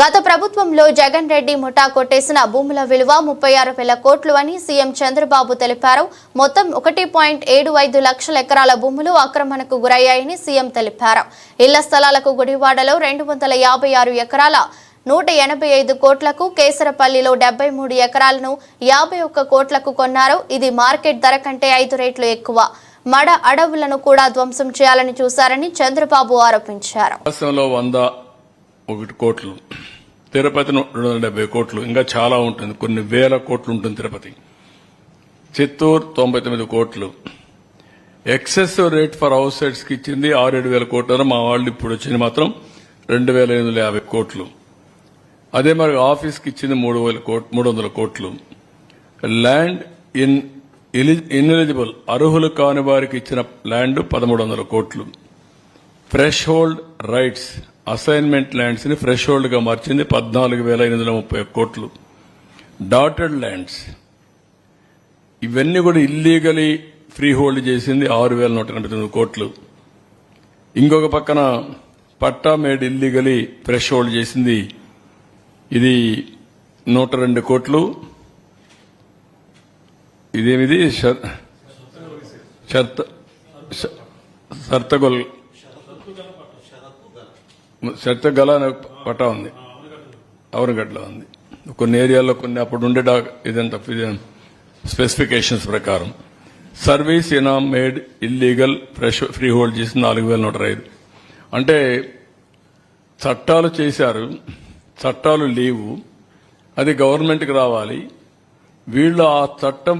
గత ప్రభుత్వంలో జగన్ రెడ్డి ముఠా కొట్టేసిన భూముల విలువ ముప్పై ఆరు వేల కోట్లు అని సీఎం చంద్రబాబు తెలిపారు. మొత్తం ఒకటి పాయింట్ ఏడు ఐదు లక్షల ఎకరాల భూములు ఆక్రమణకు గురయ్యాయని సీఎం తెలిపారు. ఇళ్ళ స్థలాలకు గుడివాడలో రెండు వందల యాభై ఆరు ఎకరాల నూట ఎనభై ఐదు కోట్లకు కేసరపల్లిలో డెబ్బై మూడు ఎకరాలను యాభై ఒక్క కోట్లకు కొన్నారు. ఇది మార్కెట్ ధర కంటే ఐదు రేట్లు ఎక్కువ. మడ అడవులను కూడా ధ్వంసం చేయాలని చూశారని చంద్రబాబు ఆరోపించారు. ఒకటి కోట్లు. తిరుపతి రెండు వందల డెబ్బై కోట్లు. ఇంకా చాలా ఉంటుంది. కొన్ని వేల కోట్లు ఉంటుంది తిరుపతి. చిత్తూరు తొంభై తొమ్మిది కోట్లు. ఎక్సెస్ రేట్ ఫర్ హౌస్ సైడ్స్కి ఇచ్చింది ఇచ్చింది ఆరేడు వేల కోట్లు మా వాళ్ళు ఇప్పుడు వచ్చింది మాత్రం రెండు వేల ఎనిమిది వందల యాభై కోట్లు. అదే మరి ఆఫీస్కి ఇచ్చింది మూడు వేల కోట్ మూడు వందల కోట్లు ల్యాండ్ ఇన్ ఇన్ఎలిజిబుల్ అర్హులు కాని వారికి ఇచ్చిన ల్యాండ్ పదమూడు వందల కోట్లు. ఫ్రెష్ హోల్డ్ రైట్స్ అసైన్మెంట్ ల్యాండ్స్ని ఫ్రెష్ హోల్డ్గా మార్చింది పద్నాలుగు వేల ఎనిమిది వందల ముప్పై ఒక్క కోట్లు. Dotted lands. ఇవన్నీ కూడా ఇల్లీగలీ ఫ్రీ హోల్డ్ చేసింది ఆరు వేల నూట ఎనభై తొమ్మిది కోట్లు. ఇంకొక పక్కన patta made illegally fresh hold చేసింది ఇది నూట రెండు కోట్లు. ఇదేమిది? షర్- షర్త సర్తగొల్ గల అనే పటా ఉంది. అవనగడ్డలో ఉంది. కొన్ని ఏరియాల్లో కొన్ని అప్పుడు ఉండే డా- ఇదంతా స్పెసిఫికేషన్స్ ప్రకారం. Service inam made illegal fresh free hold చేసి నాలుగు వేల నూట ఐదు. అంటే చట్టాలు చేశారు. చట్టాలు లేవు. అది గవర్నమెంట్కి రావాలి. వీళ్ళు ఆ చట్టం